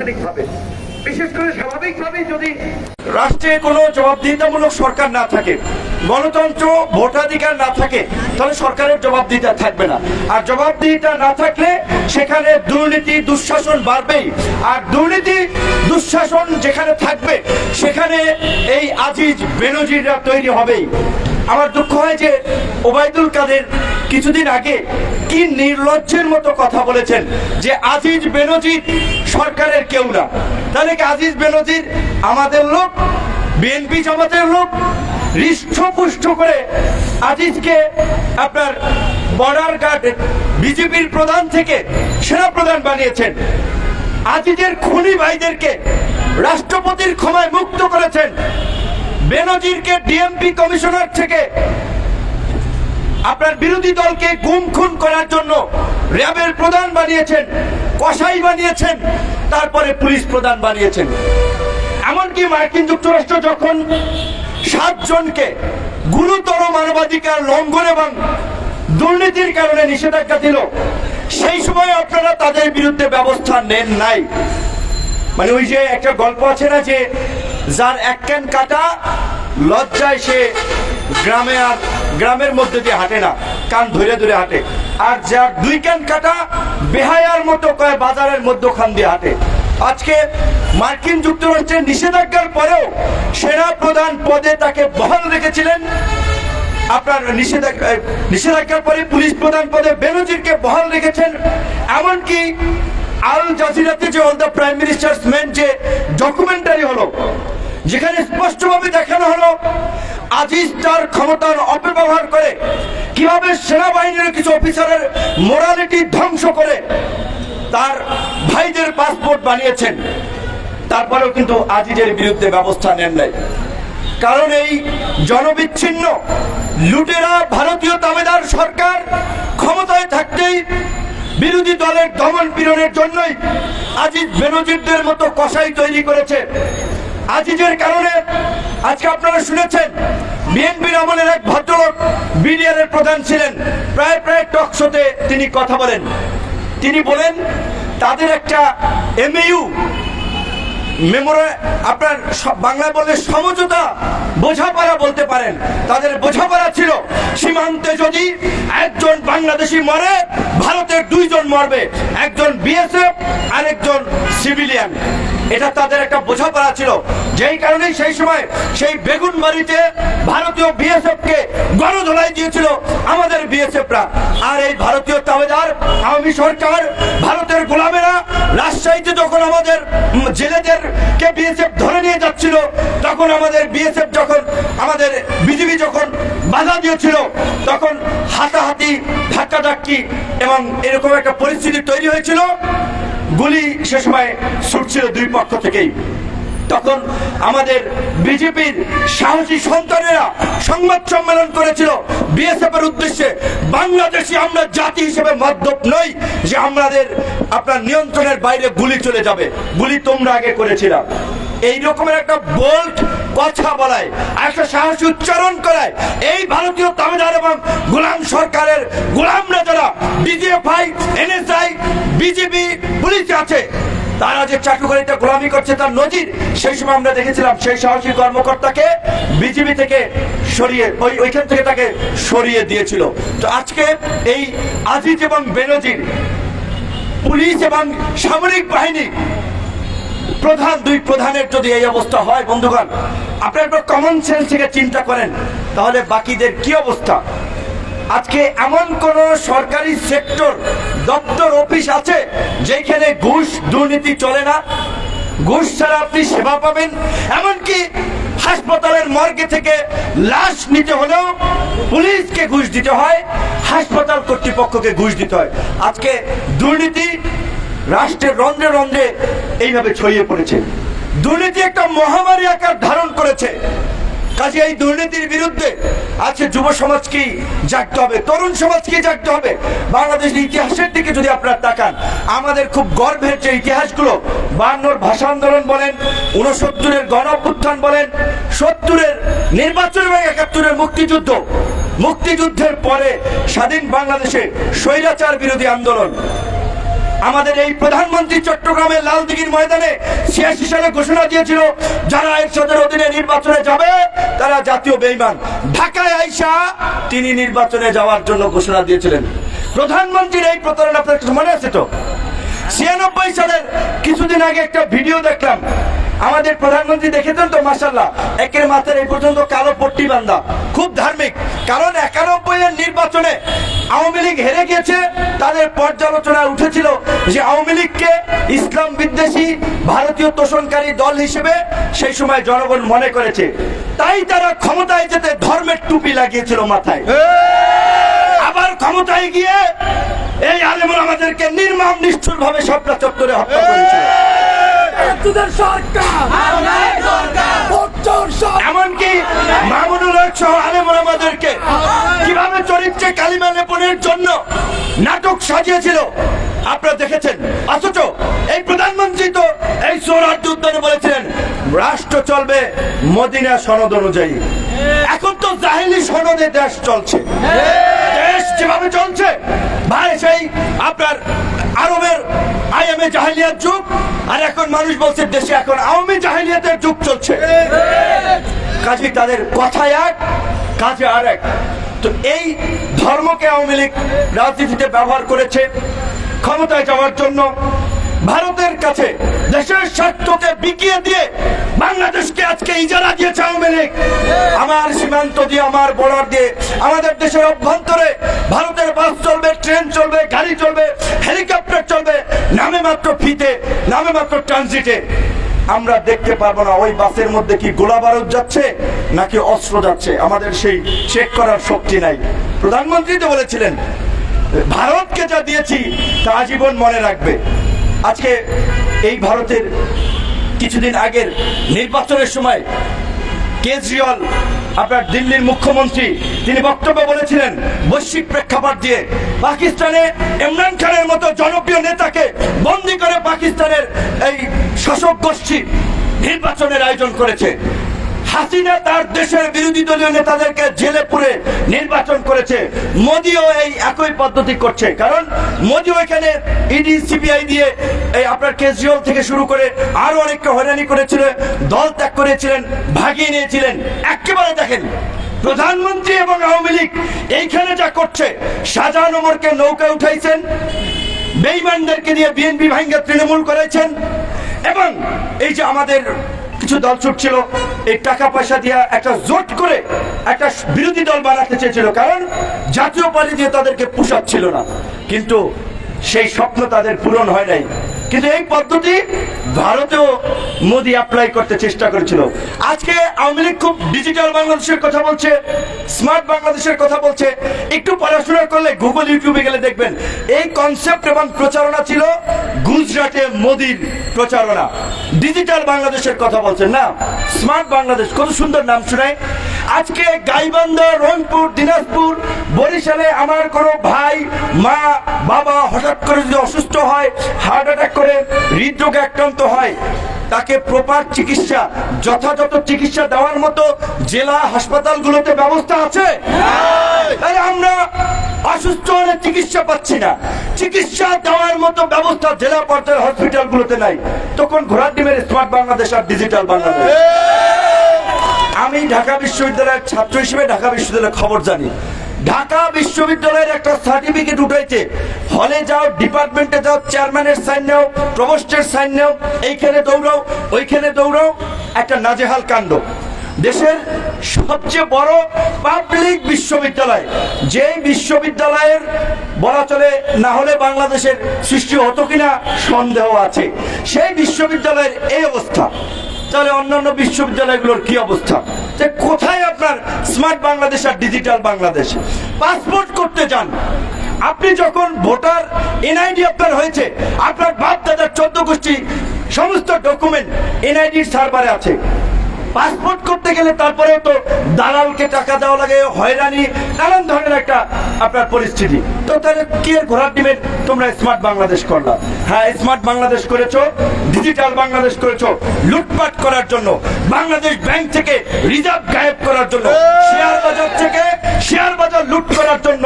আনুষ্ঠানিকভাবে বিশেষ করে স্বাভাবিকভাবেই যদি রাষ্ট্রে কোনো জবাবদিহিতামূলক সরকার না থাকে, গণতন্ত্র, ভোটাধিকার না থাকে, তাহলে সরকারের জবাবদিহিতা থাকবে না। আর জবাবদিহিতা না থাকলে সেখানে দুর্নীতি, দুঃশাসন বাড়বেই। আর দুর্নীতি, দুঃশাসন যেখানে থাকবে, সেখানে এই আজিজ, বেনজিররা তৈরি হবেই। আমার দুঃখ হয় যে ওবায়দুল কাদের কিছুদিন আগে কি নির্লজ্জের মতো কথা বলেছেন যে আজিজ বেনজির সরকারের কেউ না। তাহলে কি আজিজ বেনজির আমাদের লোক, বিএনপি জামাতের লোক, হৃষ্টপুষ্ট করে আজিজকে আপনার বর্ডার গার্ড, বিজেপির প্রধান থেকে সেনা প্রধান বানিয়েছেন। আজিজের খুনি ভাইদেরকে রাষ্ট্রপতির ক্ষমায় মুক্ত করেছেন। বেনজিরকে ডিএমপি কমিশনার থেকে আপনার বিরোধী দলকে গুম খুন করার জন্য র্যাবের প্রধান বানিয়েছেন, কসাই বানিয়েছেন, তারপরে পুলিশ প্রধান বানিয়েছেন। এমনকি মার্কিন যুক্তরাষ্ট্র যখন সাতজনকে গুরুতর মানবাধিকার লঙ্ঘন এবং দুর্নীতির কারণে নিষেধাজ্ঞা দিল, সেই সময় আপনারা তাদের বিরুদ্ধে ব্যবস্থা নেন নাই। মানে ওই যে একটা গল্প আছে না যে যার এক ক্যান কাটা, লজ্জায় সে গ্রামে আর গ্রামের মধ্যে দিয়ে হাঁটে না, কান ধরে ধরে হাঁটে। আর যার দুই ক্যান কাটা, বেহায়ার মতো কয় বাজারের মধ্যখান দিয়ে হাঁটে। আজকে মার্কিন যুক্তরাষ্ট্রের নিষেধাজ্ঞার পরেও সেনা প্রধান পদে তাকে বহাল রেখেছিলেন। আপনার নিষেধাজ্ঞা নিষেধাজ্ঞার পরে পুলিশ প্রধান পদে বেনজিরকে বহাল রেখেছেন। এমনকি আল জাজিরাতে যে all the prime minister's men যে ডকুমেন্টারি হলো যেখানে স্পষ্টভাবে দেখানো হলো আজিজ তার ক্ষমতার অপব্যবহার করে কীভাবে সেনাবাহিনীর কিছু অফিসারের মোরালিটি ধ্বংস করে তার ভাইদের পাসপোর্ট বানিয়েছেন। তারপরেও কিন্তু আজিজের বিরুদ্ধে ব্যবস্থা নেন নাই। কারণ এই জনবিচ্ছিন্ন, লুটেরা ভারতীয় তাবেদার সরকার ক্ষমতায় থাকতেই বিরোধী দলের দমন পীড়নের জন্যই আজিজ বেনজিরদের মতো কসাই তৈরি করেছে। আজিজের কারণে আজকে আপনারা শুনেছেন, বিএনপির আমলের এক ভদ্রলোক বিডিআর প্রধান ছিলেন। প্রায় প্রায় টক শোতে তিনি কথা বলেন। তিনি বলেন, তাদের একটা এমএইউ মেমোরা আপনার বাংলায় বললে সমঝোতা বোঝাপড়া বলতে পারেন। তাদের বোঝাপড়া ছিল, সীমান্তে যদি একজন বাংলাদেশি মরে, ভারতের দুইজন মরবে, একজন বিএসএফ আর একজন সিভিলিয়ান এটা তাদের একটা বোঝাপড়া ছিল। যেই কারণে সেই সময় সেই বেগুনবাড়িতে ভারতীয় বিএসএফ কে গণধোলাই দিয়েছিল আমাদের বিএসএফরা আর এই ভারতীয় তাবেদার আওয়ামী সরকার, ভারতের গোলামেরা রাজশাহীতে যখন আমাদের জেলেদের কে বিএসএফ ধরে নিয়ে যাচ্ছিল, তখন আমাদের বিএসএফ যখন, আমাদের বিজেপি যখন বাধা দিয়েছিল, তখন হাতাহাতি, ধাক্কাধাক্কি এবং এরকম একটা পরিস্থিতি তৈরি হয়েছিল। গুলি সে সময় ছুটছিল দুই পক্ষ থেকেই। তখন আমাদের বিজেপির সাহসী সন্তানেরা সংবাদ সম্মেলন করেছিল বিএসএফ এর উদ্দেশ্যে, বাংলাদেশি আমরা জাতি হিসেবে মদ্যপ নই যে আমাদের, আপনার নিয়ন্ত্রণের বাইরে গুলি চলে যাবে। গুলি তোমরা আগে করেছিলাম এই রকমের একটা বোল্ট কথা বলায় একটা সাহসী উচ্চারণ করায়। এই ভারতীয় তামিলনাড়ু এবং গোলাম সরকারের গোলামরা যারা ডিজিএফআই এনএসআই বিজেপি পুলিশ আছে। তারা যে চাটুকারিতা গোলামি করছে তার নজির, সেই সময় আমরা দেখেছিলাম সেই সাহসী কর্মকর্তাকে বিজেপি থেকে সরিয়ে, ওই ওইখান থেকে তাকে সরিয়ে দিয়েছিল। তো আজকে এই আজিজ এবং বেনজির, পুলিশ এবং সামরিক বাহিনী প্রধান, দুই প্রধানের যদি এই অবস্থা হয়, বন্ধুগণ আপনার একটু কমন সেন্স থেকে চিন্তা করেন, তাহলে বাকিদের কি অবস্থা? আজকে এমন কোন সরকারি সেক্টর দপ্তর অফিস আছে, যেখানে ঘুষ দুর্নীতি চলে না? ঘুষ ছাড়া আপনি সেবা পাবেন, এমনকি হাসপাতালের মর্গে থেকে লাশ নিতে হলেও পুলিশকে ঘুষ দিতে হয়, হাসপাতাল কর্তৃপক্ষকে ঘুষ দিতে হয়। আজকে দুর্নীতি রাষ্ট্রের রন্ধ্রে রন্ধ্রে এইভাবে ছড়িয়ে পড়েছে। দুর্নীতি একটা মহামারী আকার ধারণ করেছে। কাজে এই দুর্নীতির বিরুদ্ধে আজকে যুব সমাজকেই জাগতে হবে, তরুণ সমাজকে জাগতে হবে? বাংলাদেশের ইতিহাসের দিকে যদি আপনারা তাকান, আমাদের খুব গর্বের যে ইতিহাসগুলো বায়ান্নর ভাষা আন্দোলন বলেন উনসত্তরের গণ বলেন, সত্তরের নির্বাচন এবং একাত্তরের মুক্তিযুদ্ধ। মুক্তিযুদ্ধের পরে স্বাধীন বাংলাদেশে স্বৈরাচার বিরোধী আন্দোলন। আমাদের এই প্রধানমন্ত্রী চট্টগ্রামের লালদিঘির ময়দানে শেষ হিসাবে ঘোষণা দিয়েছিল, যারা এরশাদের অধীনে নির্বাচনে যাবে, তারা জাতীয় বেইমান। ঢাকায় আইসা তিনি নির্বাচনে যাওয়ার জন্য ঘোষণা দিয়েছিলেন। প্রধানমন্ত্রীর এই প্রতারণা আপনার মনে আছে তো? ছিয়ানব্বই সালের কিছুদিন আগে একটা ভিডিও দেখলাম। আমাদের প্রধানমন্ত্রী দেখেছেন তো মাসাল্লাহ একের মাথার এই পর্যন্ত কালো পট্টি বান্ধা খুব ধার্মিক। কারণ একানব্বই এর নির্বাচনে আওয়ামী লীগ হেরে গেছে তাদের পর্যালোচনায় উঠেছিল যে আওয়ামী লীগকে ইসলাম বিদ্বেষী ভারতীয় তোষণকারী দল হিসেবে সেই সময় জনগণ মনে করেছে। তাই তারা ক্ষমতায় যেতে ধর্মের টুপি লাগিয়েছিল মাথায়। ক্ষমতায় গিয়ে এই আলেমুল আমাদেরকে নির্মম নিষ্ঠুর ভাবে সবটা চত্বরে হত্যা করেছে। এমনকি মামুনুল হক সহ আলেমুল আমাদেরকে কীভাবে চরিত্রে কালিমা লেপনের জন্য নাটক সাজিয়েছিল আপনারা দেখেছেন? অথচ এই প্রধানমন্ত্রী তো এই সৌরাজ্য উদ্যানে বলেছিলেন, রাষ্ট্র চলবে মদিনা সনদ অনুযায়ী। এখন তো জাহিলি সনদে দেশ চলছে। দেশ যেভাবে চলছে, ভাই, সেই আপনার আরবের আইএমএ জাহিলিয়াত যুগ, আর এখন মানুষ বলছে দেশে এখন আওয়ামী জাহিলিয়াতের যুগ চলছে। কাজে, তাদের কথায় এক, কাজে আর এক। তো এই ধর্মকে আওয়ামী লীগ রাজনীতিতে ব্যবহার করেছে ক্ষমতায় যাওয়ার জন্য ভারতের কাছে দেশের স্বার্থকে বিকিয়ে দিয়ে বাংলাদেশকে আজকে ইজারা দিয়েছে আওয়ামী লীগ। আমার সীমান্ত দিয়ে, আমার বর্ডার দিয়ে, আমাদের দেশের অভ্যন্তরে ভারতের বাস চলবে, ট্রেন চলবে, গাড়ি চলবে হেলিকপ্টার চলবে, নামে মাত্র ফিতে, নামে মাত্র ট্রানজিটে আমরা দেখতে পারব না ওই বাসের মধ্যে কি গোলা বারুদ যাচ্ছে নাকি অস্ত্র যাচ্ছে। আমাদের সেই চেক করার শক্তি নাই। প্রধানমন্ত্রী তো বলেছিলেন ভারতকে যা দিয়েছি, তা আজীবন মনে রাখবে। আজকে এই ভারতের কিছুদিন আগের নির্বাচনের সময় কেজরিওয়াল, আপনার দিল্লির মুখ্যমন্ত্রী, তিনি বক্তব্য বলেছিলেন, বৈশ্বিক প্রেক্ষাপট দিয়ে পাকিস্তানে ইমরান খানের মতো জনপ্রিয় নেতাকে বন্দি করে পাকিস্তানের এই শাসক গোষ্ঠী নির্বাচনের আয়োজন করেছে। হাসিনা তার দেশের বিরোধী দলীয় নেতাদেরকে জেলে পুরে নির্বাচন করেছে। মোদিও এই একই পদ্ধতি করছে। কারণ মোদিও এখানে ইডি, সিবিআই দিয়ে এই আপনার কেজরিওয়াল থেকে শুরু করে আরও অনেককে হয়রানি করেছিল, দল ত্যাগ করেছিলেন, ভাগিয়ে নিয়েছিলেন। একেবারে দেখেন, প্রধানমন্ত্রী এবং আওয়ামী লীগ এইখানে যা করছে, শাহজাহান ওমরকে নৌকায় উঠাইছেন, বেইমানদেরকে দিয়ে বিএনপি ভাঙ্গে তৃণমূল করেছেন, এবং এই যে আমাদের কিছু দল ছুটছিল, এই টাকা পয়সা দিয়ে একটা জোট করে একটা বিরোধী দল বানাতে চেয়েছিল। কারণ জাতীয় পার্টি দিয়ে তাদেরকে পোষাচ্ছিল না। কিন্তু সেই স্বপ্ন তাদের পূরণ হয় নাই। কিন্তু এই পদ্ধতি ভারতেও মোদি অ্যাপ্লাই করতে চেষ্টা করেছিল। আজকে আওয়ামী লীগ খুব ডিজিটাল বাংলাদেশের কথা বলছে স্মার্ট বাংলাদেশের কথা বলছে। একটু পড়াশোনা করলে গুগল ইউটিউবে গেলে দেখবেন, এই কনসেপ্ট এবং প্রচারণা ছিল গুজরাটে মোদির প্রচারণা। ডিজিটাল বাংলাদেশের কথা বলছেন না স্মার্ট বাংলাদেশ, কত সুন্দর নাম শোনায়। আজকে গাইবান্ধা, রংপুর, দিনাজপুর, বরিশালে আমার কোনো ভাই, মা, বাবা হঠাৎ করে যদি অসুস্থ হয় হার্ট অ্যাটাক করে হৃদরোগে আক্রান্ত হয় তাকে প্রপার চিকিৎসা যথাযথ চিকিৎসা দেওয়ার মতো জেলা হাসপাতালগুলোতে ব্যবস্থা আছে? আমরা অসুস্থ হলে চিকিৎসা পাচ্ছি না। চিকিৎসা দেওয়ার মতো ব্যবস্থা জেলা পর্যায়ের হসপিটালগুলোতে নাই। তখন ঘোড়ার ডিমের স্মার্ট বাংলাদেশ আর ডিজিটাল বাংলাদেশ। আমি ঢাকা বিশ্ববিদ্যালয়ের ছাত্র হিসেবে ঢাকা বিশ্ববিদ্যালয়ের খবর জানি। ঢাকা বিশ্ববিদ্যালয়ের একটা সার্টিফিকেট উঠাইছে হলে যাও ডিপার্টমেন্টে যাও চেয়ারম্যানের সাইন নাও প্রভোস্টের সাইন নাও, এইখানে দৌড়াও, ওইখানে দৌড়াও, একটা নাজেহাল কাণ্ড। দেশের সবচেয়ে বড় পাবলিক বিশ্ববিদ্যালয় যে বিশ্ববিদ্যালয়ের বলা চলে না হলে বাংলাদেশের সৃষ্টি হতো কিনা সন্দেহ আছে। সেই বিশ্ববিদ্যালয়ের এই অবস্থা। তাহলে অন্যান্য বিশ্ববিদ্যালয়গুলোর কি অবস্থা? যে কোথায় আপনার স্মার্ট বাংলাদেশ আর ডিজিটাল বাংলাদেশ? পাসপোর্ট করতে যান। আপনি যখন ভোটার এনআইডি আপনার হয়েছে, আপনার বাপ দাদার চোদ্দ গোষ্ঠী সমস্ত ডকুমেন্ট এনআইডির সার্ভারে আছে। পাসপোর্ট করতে গেলে তারপরেও তো দালালকে টাকা দেওয়া লাগে, হয়রানি, নানান ধরনের একটা আপনার পরিস্থিতি। তো তাহলে কি ঘোরার ডিমের তোমরা স্মার্ট বাংলাদেশ করলা। হ্যাঁ স্মার্ট বাংলাদেশ করেছ ডিজিটাল বাংলাদেশ করেছ, লুটপাট করার জন্য, বাংলাদেশ ব্যাংক থেকে রিজার্ভ গায়েব করার জন্য, শেয়ার বাজার থেকে শেয়ার বাজার লুট করার জন্য,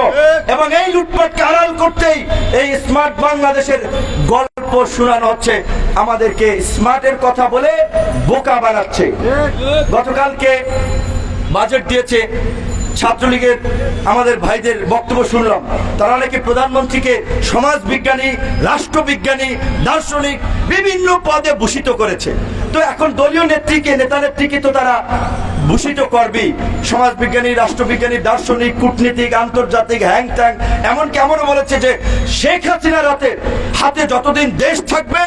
এবং এই লুটপাটকে আড়াল করতেই এই স্মার্ট বাংলাদেশের গল্প শোনানো হচ্ছে, আমাদেরকে স্মার্টের কথা বলে বোকা বানাচ্ছে। গতকালকে বাজেট দিয়েছে ছাত্রলীগের আমাদের ভাইদের বক্তব্য শুনলাম। তারা নাকি প্রধানমন্ত্রীকে সমাজ বিজ্ঞানী রাষ্ট্রবিজ্ঞানী, দার্শনিক বিভিন্ন পদে ভূষিত করেছে। তো এখন দলীয় নেত্রীকে, নেতা নেত্রীকে তো তারা ভূষিত করবেই সমাজবিজ্ঞানী, রাষ্ট্রবিজ্ঞানী, দার্শনিক, কূটনীতিক, আন্তর্জাতিক, হ্যাং ট্যাং এমনকি এমনও বলেছে যে শেখ হাসিনার রাতে হাতে যতদিন দেশ থাকবে,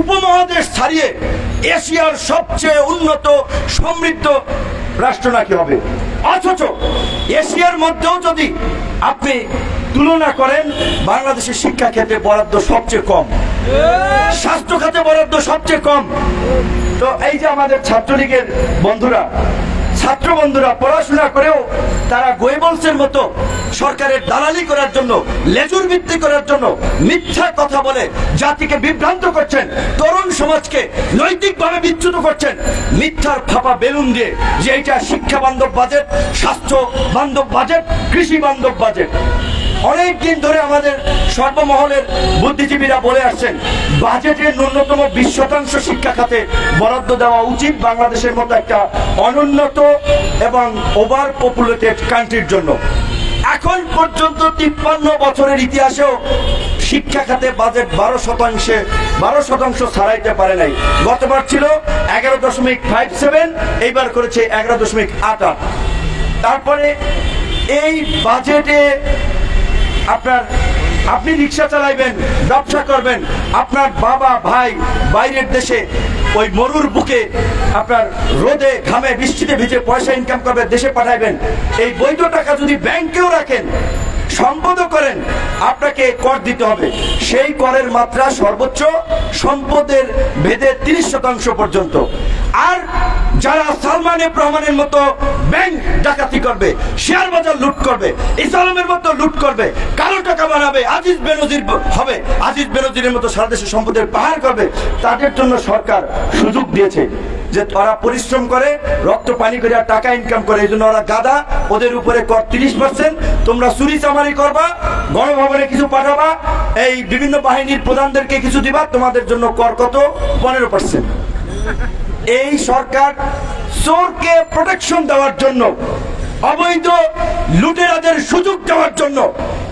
উপমহাদেশ ছাড়িয়ে এশিয়ার সবচেয়ে উন্নত, সমৃদ্ধ রাষ্ট্র নাকি হবে? অথচ এশিয়ার মধ্যেও যদি আপনি তুলনা করেন, বাংলাদেশের শিক্ষা ক্ষেত্রে বরাদ্দ সবচেয়ে কম। স্বাস্থ্য খাতে বরাদ্দ সবচেয়ে কম। তো এই যে আমাদের ছাত্রলীগের বন্ধুরা ছাত্র বন্ধুরা পড়াশোনা করেও তারা গোয়েবলসের মতো সরকারের দালালি করার জন্য, লেজুর ভিত্তি করার জন্য মিথ্যা কথা বলে জাতিকে বিভ্রান্ত করছেন, তরুণ সমাজকে নৈতিকভাবে বিচ্যুত করছেন। মিথ্যার ফাঁপা বেলুন দিয়ে যে এটা শিক্ষা বান্ধব বাজেট, স্বাস্থ্য বান্ধব বাজেট, কৃষি বান্ধব বাজেট। অনেক দিন ধরে আমাদের সর্বমহলের বুদ্ধিজীবীরা বলে আসছেন, বাজেটের ন্যূনতম বিশ শতাংশ শিক্ষা খাতে বরাদ্দ দেওয়া উচিত বাংলাদেশের মতো একটা অনুন্নত এবং ওভার পপুলেটেড কান্ট্রির জন্য। এখন পর্যন্ত তিপ্পান্ন বছরের ইতিহাসেও শিক্ষা খাতে বাজেট বারো শতাংশে, বারো শতাংশ ছাড়াইতে পারে নাই। গতবার ছিল এগারো দশমিক ফাইভ সেভেন, এইবার করেছে এগারো দশমিক আট আট। তারপরে এই বাজেটে আপনার, আপনি রিক্সা চালাইবেন, ব্যবসা করবেন, আপনার বাবা, ভাই, বাইরের দেশে ওই মরুর বুকে আপনার রোদে, ঘামে, বৃষ্টিতে ভিজে পয়সা ইনকাম করবে, দেশে পাঠাইবেন। এই বৈধ টাকা যদি ব্যাংকেও রাখেন, সম্পদও করেন, আপনাকে কর দিতে হবে। সেই করের মাত্রা সর্বোচ্চ সম্পদের ভেদে তিরিশ শতাংশ পর্যন্ত। আর যারা সালমান রহমানের মতো ব্যাংক ডাকাতি করবে, শেয়ার বাজার লুট করবে, ইসলামের মতো লুট করবে কালো টাকা বানাবে আজিজ বেনজির হবে, আজিজ বেনজিরের মতো সারা দেশে সম্পদের পাহাড় করবে, তাদের জন্য সরকার সুযোগ দিয়েছে যে তারা পরিশ্রম করে, রক্ত পানি করে আর টাকা ইনকাম করে। এই জন্য ওরা গাদা, ওদের উপরে কর তিরিশ পার্সেন্ট তোমরা চুরি চামারি করবা, গণভবনে কিছু পাঠাবা, এই বিভিন্ন বাহিনীর প্রধানদেরকে কিছু দিবা, তোমাদের জন্য কর কত? পনেরো পার্সেন্ট এই সরকার চোরকে প্রোটেকশন দেওয়ার জন্য, অবৈধ লুটেরাদের সুযোগ দেওয়ার জন্য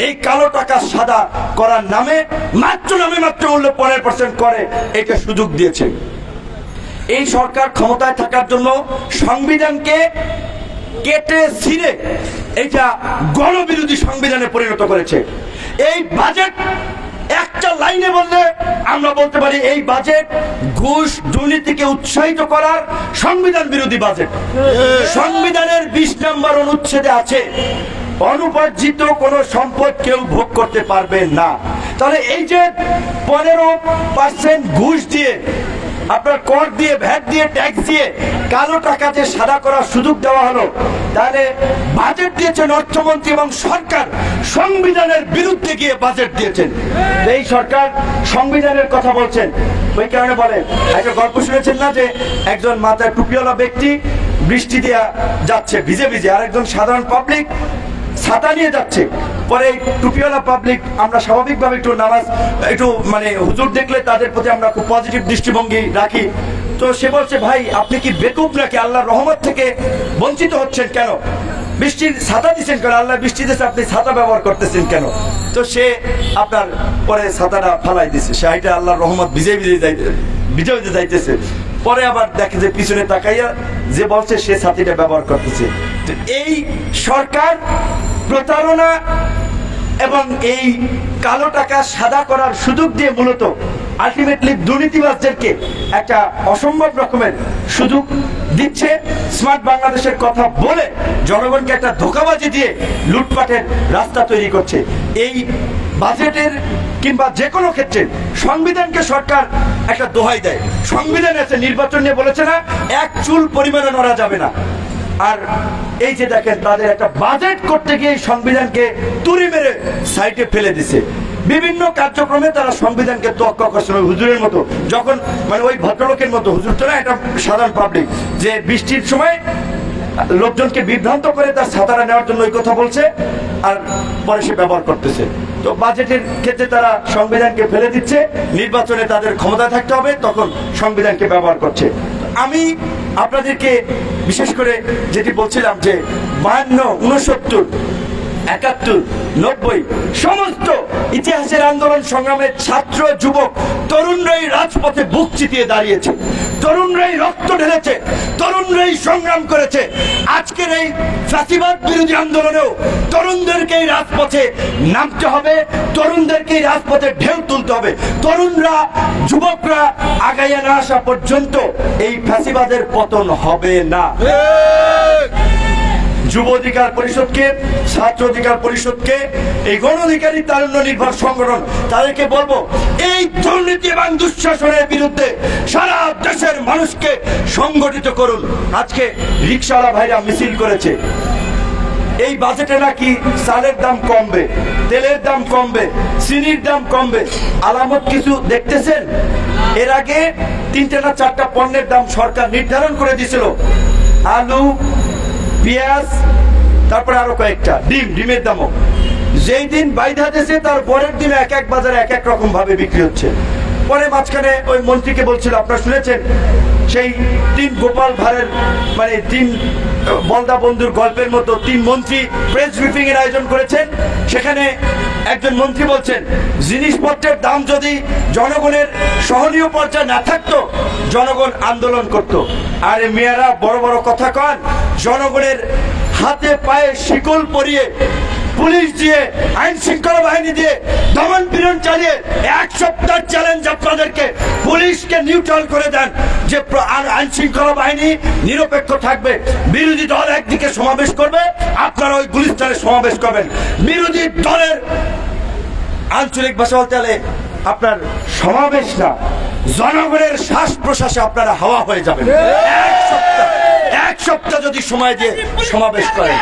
এই কালো টাকা সাদা করার নামে, মাত্র নামে মাত্র মূল্য পনেরো পার্সেন্ট করে, এটা সুযোগ দিয়েছে। এই সরকার ক্ষমতায় থাকার জন্য সংবিধানকে কেটে ছিঁড়ে এটা গণবিরোধী সংবিধানে পরিণত করেছে। এই বাজেট একটা লাইনে বললে আমরা বলতে পারি এই বাজেট ঘুষ দুর্নীতিকে উৎসাহিত করার সংবিধান বিরোধী বাজেট সংবিধানের বিশ নম্বর অনুচ্ছেদে আছে, অনুপার্জিত কোনো সম্পদ কেউ ভোগ করতে পারবে না। তাহলে এই যে পনেরো পার্সেন্ট ঘুষ দিয়ে আপনার কর দিয়ে, ভ্যাট দিয়ে, ট্যাক্স দিয়ে কালো টাকা যে সাদা করার সুযোগ দেওয়া হলো। তাহলে বাজেট দিয়েছেন অর্থমন্ত্রী এবং সরকার সংবিধানের বিরুদ্ধে গিয়ে বাজেট দিয়েছেন। এই সরকার সংবিধানের কথা বলছেন। ওই কারণে বলেন একটা গল্প শুনেছেন না যে একজন মাথায় টুপিওয়ালা ব্যক্তি বৃষ্টি দিয়া যাচ্ছে ভিজে ভিজে আর একজন সাধারণ পাবলিক ছাতা নিয়ে যাচ্ছে। পরে টুপিওয়ালা পাবলিক আমরা স্বাভাবিকভাবে একটু নামাজ একটু মানে হুজুর দেখলে তাদের প্রতি আমরা খুব পজিটিভ দৃষ্টিভঙ্গি রাখি। তো সে বলছে, ভাই, আপনি কি বেকুব নাকি? আল্লাহর রহমত থেকে বঞ্চিত হচ্ছেন কেন? বৃষ্টির ছাতা দিচ্ছেন কেন? আল্লাহ বৃষ্টি দিচ্ছে আপনি ছাতা ব্যবহার করতেছেন কেন? তো সে আপনার পরে ছাতাটা ফালাই দিছে। সে হাইটা আল্লাহর রহমত ভিজে ভিজে যাইতে ভিজে ভিজে যাইতেছে। পরে আবার দেখে যে পিছনে তাকাইয়া যে বলছে সে ছাতিটা ব্যবহার করতেছে। এই সরকার প্রতারণা এবং এই কালো টাকা সাদা করার সুযোগ দিয়ে মূলত আলটিমেটলি দুর্নীতিবাজদেরকে একটা অসম্ভব রকমের সুযোগ দিচ্ছে। স্মার্ট বাংলাদেশের কথা বলে জনগণকে একটা ধোকাবাজি দিয়ে লুটপাটের রাস্তা তৈরি করছে। এই বাজেটের কিংবা যে কোনো ক্ষেত্রে সংবিধানকে সরকার একটা দোহাই দেয়। সংবিধান আছে, নির্বাচন নিয়ে বলেছে না, এক চুল পরিমাণে নড়া যাবে না। আর এই যে দেখেন, তাদের একটা বাজেট করতে গিয়ে সংবিধানকে তুড়ি মেরে সাইডে ফেলে দিছে। বিভিন্ন কার্যক্রমে তারা সংবিধানকে তোয়াক্কা করছে। হুজুরের মতো, যখন মানে ওই ভদ্রলোকের মতো হুজুর তো না এটা সাধারণ পাবলিক যে বৃষ্টির সময় লোকজনকে বিভ্রান্ত করে তার ছাতারা নেওয়ার জন্য ওই কথা বলছে, আর পরে সে ব্যবহার করতেছে। তো বাজেটের ক্ষেত্রে তারা সংবিধানকে ফেলে দিচ্ছে, নির্বাচনে তাদের ক্ষমতা থাকতে হবে, তখন সংবিধানকে ব্যবহার করছে। আমি আপনাদেরকে বিশেষ করে যেটি বলছিলাম যে বায়ান্ন উনসত্তর একাত্তর, নব্বই, সমস্ত ইতিহাসের আন্দোলন সংগ্রামের ছাত্র যুবক তরুণরাই রাজপথে বুক চিতিয়ে দাঁড়িয়েছে। তরুণরাই রক্ত ঢেলেছে, তরুণরাই সংগ্রাম করেছে। আজকের এই ফাঁসিবাদ বিরোধী আন্দোলনেও তরুণদেরকেই রাজপথে নামতে হবে তরুণদেরকেই রাজপথে ঢেউ তুলতে হবে। তরুণরা, যুবকরা আগাইয়া না আসা পর্যন্ত এই ফ্যাসিবাদের পতন হবে না। যুব অধিকার পরিষদকে, ছাত্র অধিকার পরিষদকে, এই গণ অধিকারী তারুণ্য নির্ভর সংগঠন তাদেরকে বলব, এই দুর্নীতি এবং দুঃশাসনের বিরুদ্ধে সারা দেশের মানুষকে সংগঠিত করুন। আজকে রিক্সাওয়ালা ভাইরা মিছিল করেছে। এই বাজেটে নাকি চালের দাম কমবে, তেলের দাম কমবে, চিনির দাম কমবে। আলামত কিছু দেখতেছেন? এর আগে তিনটে না চারটা পণ্যের দাম সরকার নির্ধারণ করে দিয়েছিল। আলু পেঁয়াজ, তারপরে আরও কয়েকটা, ডিম, ডিমের দামও। যেই দিন বাইধা দেশে তার পরের দিন এক এক বাজারে এক এক রকম ভাবে বিক্রি হচ্ছে। পরে মাঝখানে ওই মন্ত্রীকে বলছিল, আপনারা শুনেছেন? সেই তিন গোপাল ভাড়ের মানে তিন, বলদা বন্ধুর গল্পের মতো তিন মন্ত্রী প্রেস ব্রিফিং এর আয়োজন করেছেন। সেখানে একজন মন্ত্রী বলছেন, জিনিসপত্রের দাম যদি জনগণের সহনীয় পর্যায়ে না থাকতো, জনগণ আন্দোলন করত। আর মেয়েরা, বড় বড় কথা কন, জনগণের হাতে পায়ে শিকল পরিয়ে পুলিশ দিয়ে, আইন শৃঙ্খলা বাহিনী দিয়ে দমন পীড়ন চালিয়ে এক সপ্তাহ চ্যালেঞ্জ আপনাদেরকে পুলিশকে নিউট্রাল করে দেন যে আইন শৃঙ্খলা বাহিনী নিরপেক্ষ থাকবে। বিরোধী দল একদিকে সমাবেশ করবে, আপনারা ওই গুলিস্তানে সমাবেশ করবেন। বিরোধী দলের আঞ্চলিক ভাষা বলতে গেলে আপনার সমাবেশ না, জনগণের শ্বাস প্রশ্বাসে আপনারা হাওয়া হয়ে যাবেন। এক সপ্তাহ। এক সপ্তাহ যদি সময় দিয়ে সমাবেশ করেন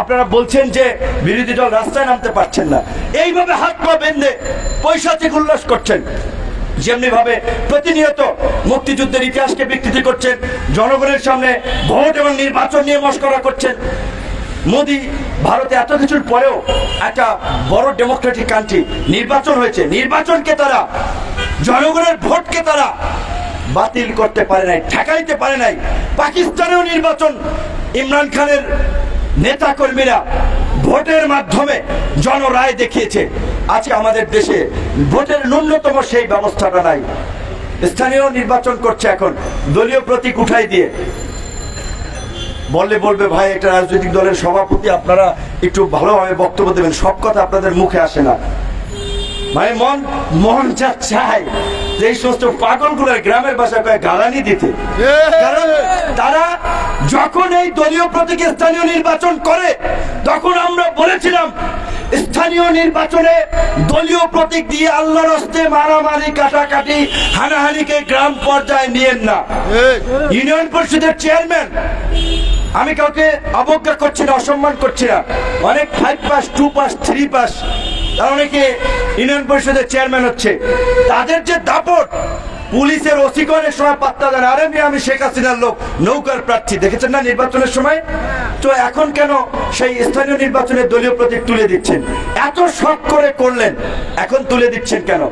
আপনারা বলছেন যে বিরোধী দল রাস্তায় নামতে পারছেন না। এইভাবে হাত পা বেঁধে পৈশাচিক উল্লাস করছেন যেমনি ভাবে প্রতিনিয়ত মুক্তিযুদ্ধের ইতিহাসকে বিকৃতি করছেন জনগণের সামনে ভোট এবং নির্বাচন নিয়ে মস্করা করছেন। মোদি ভারতে এত কিছুর পরেও একটা বড় ডেমোক্রেটিক কান্ট্রি নির্বাচন হয়েছে। নির্বাচনকে তারা জনগণের ভোটকে তারা বাতিল করতে পারে নাই, ঠেকাইতে পারে নাই। পাকিস্তানেও নির্বাচন, ইমরান খানের নেতা কর্মীরা ভোটের মাধ্যমে জনরায় দেখিয়েছে। আজকে আমাদের দেশে ভোটের ন্যূনতম সেই ব্যবস্থাটা নাই। স্থানীয় নির্বাচন করছে এখন, দলীয় প্রতীক উঠাই দিয়ে। বললে বলবে, ভাই, একটা রাজনৈতিক দলের সভাপতি, আপনারা একটু ভালোভাবে বক্তব্য দেবেন, সব কথা আপনাদের মুখে আসে না। মানে মন মন যা চায় যে সমস্ত পাগলগুলোর গ্রামের ভাষা কয়ে গালানি দিতে কারণ তারা যখন এই দলীয় প্রতীকে স্থানীয় নির্বাচন করে তখন আমরা বলেছিলাম স্থানীয় নির্বাচনে দলীয় প্রতীক দিয়ে আল্লাহর হস্তে মারামারি কাটাকাটি হানাহানিকে গ্রাম পর্যায়ে নিয়েন না। ইউনিয়ন পরিষদের চেয়ারম্যান আমি কাউকে অবজ্ঞা করছি না অসম্মান করছি না। অনেক five pass two pass three pass অনেকে ইউনিয়ন পরিষদের চেয়ারম্যান হচ্ছে। তাদের যে দাপট, পুলিশের ওসিকনের সময় পাত্তা দেন আরে মেয়ে, আমি শেখ হাসিনার লোক, নৌকার প্রার্থী। দেখেছেন না নির্বাচনের সময়? তো এখন কেন সেই স্থানীয় নির্বাচনের দলীয় প্রতীক তুলে দিচ্ছেন? এত শখ করে করলেন, এখন তুলে দিচ্ছেন কেন?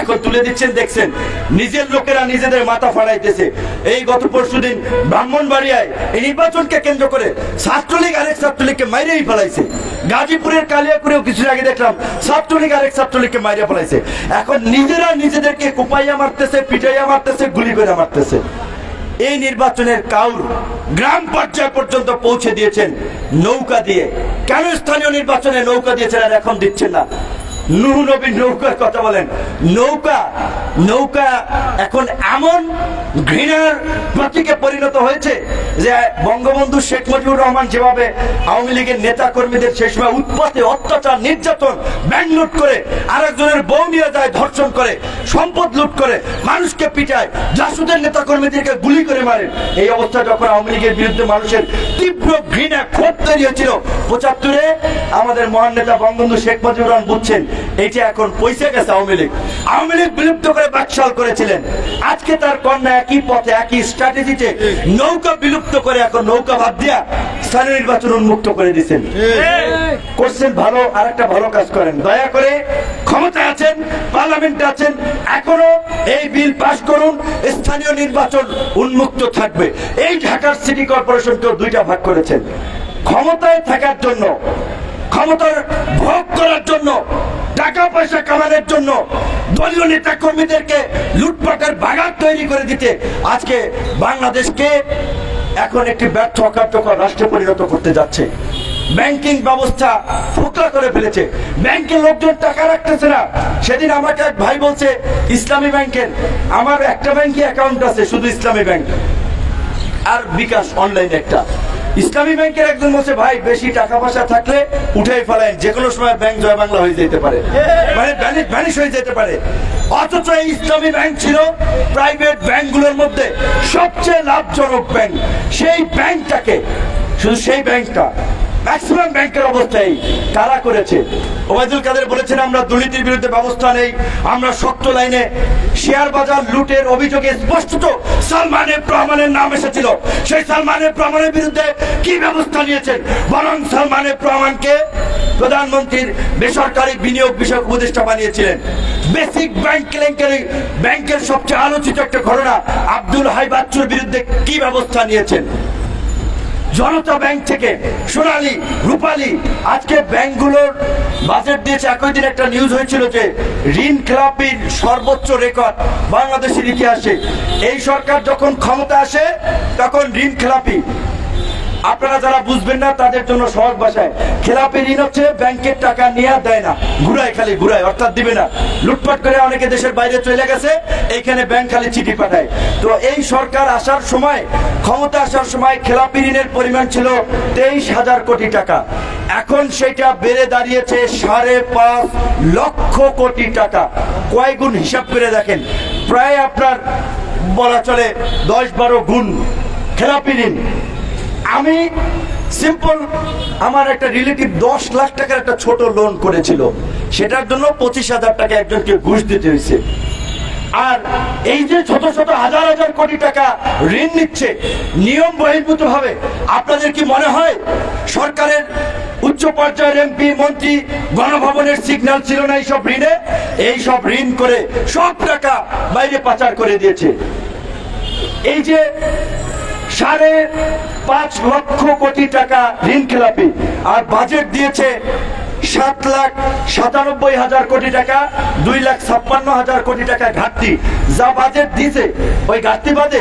এখন তুলে দিচ্ছেন, দেখছেন, নিজের লোকেরা নিজেদের মাথা ফাড়াইতেছে। এই গত পরশুদিন ব্রাহ্মণবাড়িয়ায় এই নির্বাচনকে কেন্দ্র করে ছাত্রলীগ আরেক ছাত্রলীগকে মাইরেই ফেলাইছে। গাজীপুরের কালিয়াপুরেও কিছু আগে দেখলাম, ছাত্রলীগ আরেক ছাত্রলীগকে মাইরে ফেলাইছে। এখন নিজেরা নিজেদেরকে কুপাইয়া মারতেছে, পিটাইয়া মারতেছে, গুলি করে মারতেছে। এই নির্বাচনের কাউর গ্রাম পর্যায় পর্যন্ত পৌঁছে দিয়েছেন নৌকা দিয়ে। কেন স্থানীয় নির্বাচনে নৌকা দিয়েছেন আর এখন দিচ্ছেন না? নুহ নবীর নৌকার কথা বলেন। নৌকা নৌকা এখন এমন ঘৃণার প্রতীকে পরিণত হয়েছে যে বঙ্গবন্ধু শেখ মুজিবুর রহমান যেভাবে আওয়ামী লীগের নেতা কর্মীদের উৎপাতে, অত্যাচার, নির্যাতন, ব্যাংক লুট করে, আরেকজনের বউ নিয়ে যায়, ধর্ষণ করে, সম্পদ লুট করে, মানুষকে পিটায়, জাসুদের নেতা কর্মীদেরকে গুলি করে মারে। এই অবস্থা যখন আওয়ামী লীগের বিরুদ্ধে মানুষের তীব্র ঘৃণা, ক্ষোভ তৈরি হয়েছিল, পঁচাত্তরে আমাদের মহান নেতা বঙ্গবন্ধু শেখ মুজিবুর রহমান বুঝছেন এইটা এখন পয়সা গেছে আওয়ামী লীগ। আওয়ামী লীগ বিলুপ্ত করে বাকশাল করেছিলেন। আজকে তার কন্যা একই পথে, একই স্ট্র্যাটেজিতে নৌকা বিলুপ্ত করে এখন নৌকা ভাব দিয়া স্থানীয় নির্বাচন উন্মুক্ত করে দিচ্ছেন করছেন ভালো আর একটা ভালো কাজ করেন। দয়া করে ক্ষমতা আছেন, পার্লামেন্টে আছেন, এখনও এই বিল পাশ করুন, স্থানীয় নির্বাচন উন্মুক্ত থাকবে। এই ঢাকার সিটি কর্পোরেশনকেও দুইটা ভাগ করেছেন। ক্ষমতায় থাকার জন্য, ক্ষমতার ভোগ করার জন্য টাকা পয়সা কামানোর জন্য দলীয় নেতা কর্মীদেরকে লুটপাটের বাগান তৈরি করে দিতে আজকে বাংলাদেশকে এখন একটি ব্যর্থ অকার্যকর রাষ্ট্রে পরিণত করতে যাচ্ছে। ব্যাংকিং ব্যবস্থা ফোকলা করে ফেলেছে। ব্যাংকের লোকজন টাকা রাখতেছে না। সেদিন আমাকে এক ভাই বলছে, ইসলামী ব্যাংকের, আমার একটা ব্যাংকে অ্যাকাউন্ট আছে, শুধু ইসলামী ব্যাংক। আর বিকাশ অনলাইন একটা। ইসলামী ব্যাংকের একজন বলছে, ভাই, বেশি টাকা পয়সা থাকলে উঠেই ফেলেন। যে কোনো সময় ব্যাংক জয় বাংলা হয়ে যেতে পারে। মানে ভ্যানিশ হয়ে যেতে পারে। অথচ এই ইসলামী ব্যাংক ছিল প্রাইভেট ব্যাংকগুলোর মধ্যে সবচেয়ে লাভজনক ব্যাংক। সেই ব্যাংকটাকে, শুধু সেই ব্যাংকটা ম্যাক্সিমাম ব্যাংকের অবস্থায় কারা করেছে। ওবায়দুল কাদের বলেছেন, আমরা দুর্নীতির বিরুদ্ধে ব্যবস্থা নেই। আমরা শক্ত লাইনে শেয়ার বাজার লুটের অভিযোগে স্পষ্টত সালমান এফ রহমানের নাম এসেছিল। সেই সালমান এফ রহমানের বিরুদ্ধে কি ব্যবস্থা নিয়েছেন? বরং সালমান এফ রহমানকে প্রধানমন্ত্রীর বেসরকারি বিনিয়োগ বিষয়ক উপদেষ্টা বানিয়েছিলেন। বেসিক ব্যাংক কেলেঙ্কারি, ব্যাংকের সবচেয়ে আলোচিত একটা ঘটনা, আব্দুল হাই বাচ্চুর বিরুদ্ধে কি ব্যবস্থা নিয়েছেন? জনতা ব্যাংক থেকে। সোনালী, রূপালী, আজকে ব্যাংকগুলোর বাজেট দিয়েছে, একই দিন একটা নিউজ হয়েছিল যে ঋণ খেলাপির সর্বোচ্চ রেকর্ড বাংলাদেশের ইতিহাসে। এই সরকার যখন ক্ষমতা আসে, তখন ঋণ খেলাপি আপনারা যারা বুঝবেন না, তাদের জন্য সহজ ভাষায়, খেলাপি ঋণ হচ্ছে ব্যাংকের টাকা নিয়ে দেয় না। ঘুরায় খালি, ঘুরায়, অর্থাৎ দিবে না। লুটপাট করে অনেকে দেশের বাইরে চলে গেছে, এইখানে ব্যাংক খালি চিঠি পাঠায়। তো এই সরকার আসার সময়, ক্ষমতা আসার সময় খেলাপি ঋণের পরিমাণ ছিল তেইশ হাজার কোটি টাকা। এখন সেটা বেড়ে দাঁড়িয়েছে সাড়ে পাঁচ লক্ষ কোটি টাকা। কয় গুণ হিসাব করে দেখেন। প্রায় আপনার বলা চলে দশ বারো গুণ খেলাপি ঋণ। আমি সিম্পল আমার একটা রিলেটিভ দশ লাখ টাকার একটা ছোট লোন করেছিল। সেটার জন্য পঁচিশ হাজার টাকা একজনকে ঘুষ দিতে হয়েছে। আর এই যে ছোট ছোট হাজার হাজার কোটি টাকা ঋণ নিচ্ছে, নিয়ম বহির্ভূত ভাবে আপনাদের কি মনে হয় সরকারের উচ্চ পর্যায়ের এমপি মন্ত্রী, গণভবনের সিগন্যাল ছিল না এইসব ঋণে? এই সব ঋণ করে সব টাকা বাইরে পাচার করে দিয়েছে। এই যে সাড়ে পাঁচ লক্ষ কোটি টাকা ঋণ খেলাপি আর বাজেট দিয়েছে সাত লাখ সাতানব্বই হাজার কোটি টাকা, দুই লাখ ছাপ্পান্ন হাজার কোটি টাকা ঘাটতি। যা বাজেট দিয়েছে, ওই ঘাটতি বাদে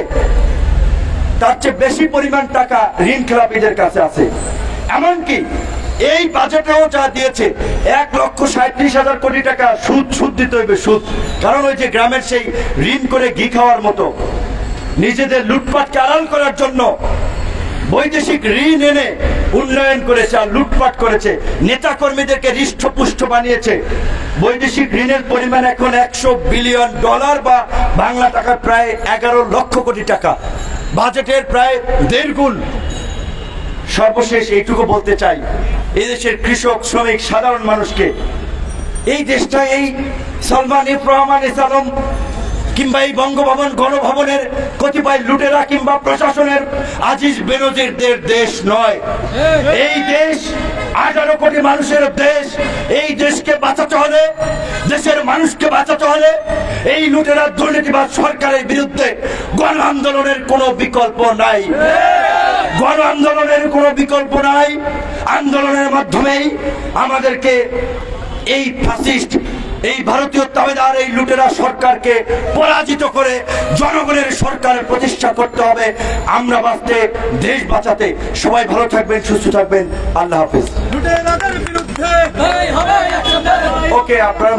তার চেয়ে বেশি পরিমাণ টাকা ঋণ খেলাপিদের কাছে আছে। এমনকি এই বাজেটেও যা দিয়েছে, এক লক্ষ সাঁত্রিশ হাজার কোটি টাকা সুদ সুদ দিতে হইবে, সুদ। কারণ ওই যে গ্রামের সেই ঋণ করে ঘি খাওয়ার মতো। নিজেদের লুটপাট চালান করার জন্য বৈদেশিক ঋণ এনে উন্নয়ন করেছে আর লুটপাট করেছে। নেতা কর্মীদেরকে হৃষ্টপুষ্ট বানিয়েছে। বৈদেশিক ঋণের পরিমাণ এখন একশো বিলিয়ন ডলার বা বাংলা টাকা প্রায় এগারো লক্ষ কোটি টাকা। বাজেটের প্রায় দেড় গুণ। সর্বশেষ এইটুকু বলতে চাই, এদেশের কৃষক, শ্রমিক, সাধারণ মানুষকে। এই দেশটা এই সলমান ইফ রহমান ইসালম কিংবা এই বঙ্গভবন গণভবনের কতিপয় লুটেরা কিংবা প্রশাসনের আজিজ বেনজিরদের দেশ নয়। এই দেশ আঠারো কোটি মানুষের দেশ। এই দেশকে বাঁচাতে হলে, দেশের মানুষকে বাঁচাতে হলে এই লুটেরা দুর্নীতিবাদ সরকারের বিরুদ্ধে গণ আন্দোলনের কোনো বিকল্প নাই। গণ আন্দোলনের কোনো বিকল্প নাই। আন্দোলনের মাধ্যমেই আমাদেরকে এই ফাসিস্ট এই ভারতীয় তাবেদার এই লুটেরা সরকারকে পরাজিত করে জনগণের সরকার প্রতিষ্ঠা করতে হবে। আমরা বাঁচতে দেশ বাঁচাতে। সবাই ভালো থাকবেন সুস্থ থাকবেন। আল্লাহ হাফিজ। ওকে আপনারা